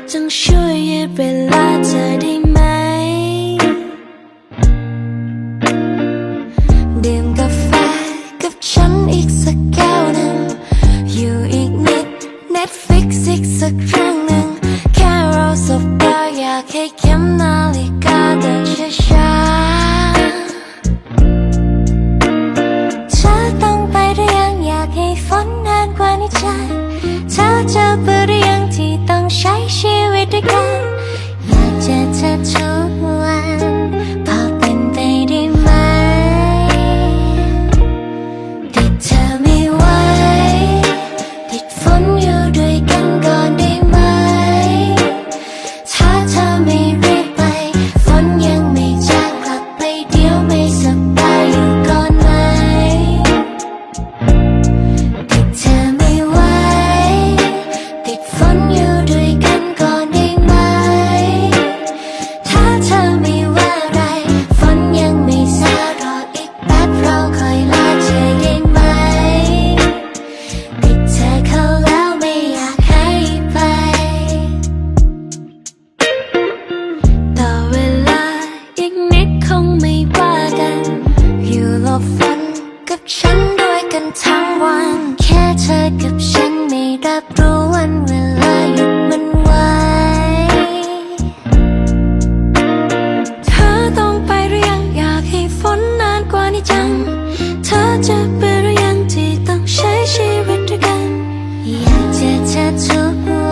ดจงช่วยยืดเวลาเธอได้ไหม ดื่มกาแฟกับฉันอีกสักแก้วหนึ่ง อยู่อีกนิด Netflix อีกสักครั้งหนึ่ง แค่เราสบตาอยากให้เข้มนาฬิก รักันทั้งวัน แค่เธอกับฉันไม่รับรู้วันเวลาหยุดมันไว้ เธอต้องไปหรือยังอยากให้ฝนนานกว่านี้จัง เธอจะไปหรือยังที่ต้องใช้ชีวิตด้วยกัน อยากจะเธอทุก